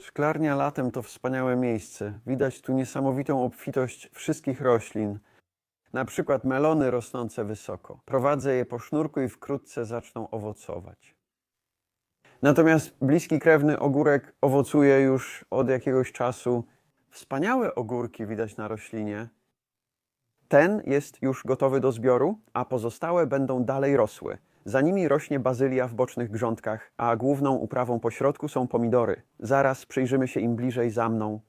Szklarnia latem to wspaniałe miejsce. Widać tu niesamowitą obfitość wszystkich roślin. Na przykład melony rosnące wysoko. Prowadzę je po sznurku i wkrótce zaczną owocować. Natomiast bliski krewny ogórek owocuje już od jakiegoś czasu. Wspaniałe ogórki widać na roślinie. Ten jest już gotowy do zbioru, a pozostałe będą dalej rosły. Za nimi rośnie bazylia w bocznych grządkach, a główną uprawą po środku są pomidory. Zaraz przyjrzymy się im bliżej za mną.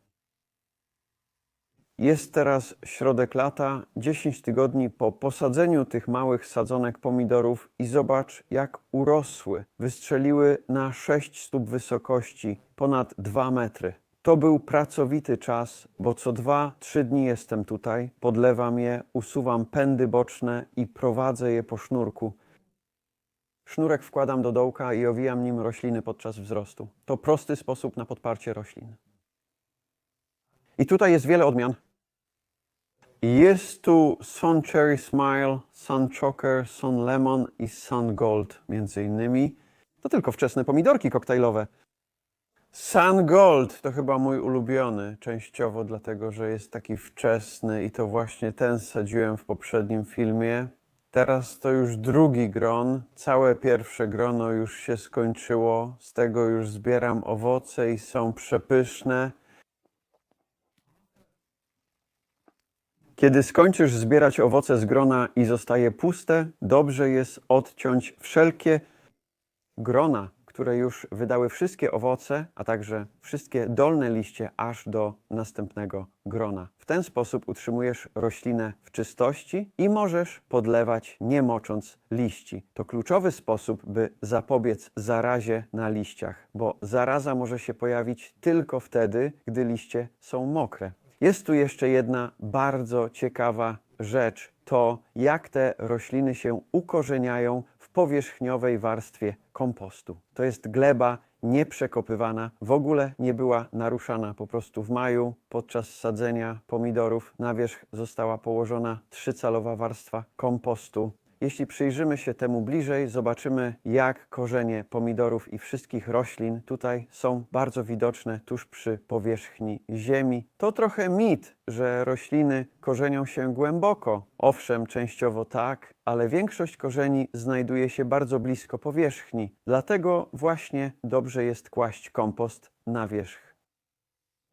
Jest teraz środek lata, 10 tygodni po posadzeniu tych małych sadzonek pomidorów i zobacz jak urosły. Wystrzeliły na 6 stóp wysokości, ponad 2 metry. To był pracowity czas, bo co 2-3 dni jestem tutaj, podlewam je, usuwam pędy boczne i prowadzę je po sznurku. Sznurek wkładam do dołka i owijam nim rośliny podczas wzrostu. To prosty sposób na podparcie roślin. I tutaj jest wiele odmian. Jest tu Sun Cherry Smile, Sun Choker, Sun Lemon i Sun Gold między innymi. To tylko wczesne pomidorki koktajlowe. Sun Gold to chyba mój ulubiony, częściowo dlatego, że jest taki wczesny i to właśnie ten sadziłem w poprzednim filmie. Teraz to już drugi gron. Całe pierwsze grono już się skończyło. Z tego już zbieram owoce i są przepyszne. Kiedy skończysz zbierać owoce z grona i zostaje puste, dobrze jest odciąć wszelkie grona, które już wydały wszystkie owoce, a także wszystkie dolne liście aż do następnego grona. W ten sposób utrzymujesz roślinę w czystości i możesz podlewać nie mocząc liści. To kluczowy sposób, by zapobiec zarazie na liściach, bo zaraza może się pojawić tylko wtedy, gdy liście są mokre. Jest tu jeszcze jedna bardzo ciekawa rzecz. To jak te rośliny się ukorzeniają powierzchniowej warstwie kompostu. To jest gleba nieprzekopywana, w ogóle nie była naruszana. Po prostu w maju podczas sadzenia pomidorów na wierzch została położona trzycalowa warstwa kompostu. Jeśli przyjrzymy się temu bliżej, zobaczymy, jak korzenie pomidorów i wszystkich roślin tutaj są bardzo widoczne tuż przy powierzchni ziemi. To trochę mit, że rośliny korzenią się głęboko. Owszem, częściowo tak, ale większość korzeni znajduje się bardzo blisko powierzchni. Dlatego właśnie dobrze jest kłaść kompost na wierzch.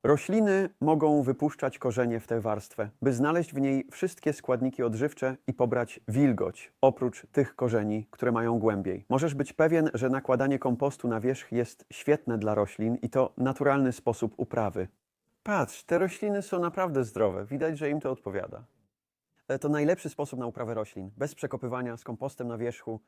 Rośliny mogą wypuszczać korzenie w tę warstwę, by znaleźć w niej wszystkie składniki odżywcze i pobrać wilgoć, oprócz tych korzeni, które mają głębiej. Możesz być pewien, że nakładanie kompostu na wierzch jest świetne dla roślin i to naturalny sposób uprawy. Patrz, te rośliny są naprawdę zdrowe, widać, że im to odpowiada. E, To najlepszy sposób na uprawę roślin, bez przekopywania, z kompostem na wierzchu.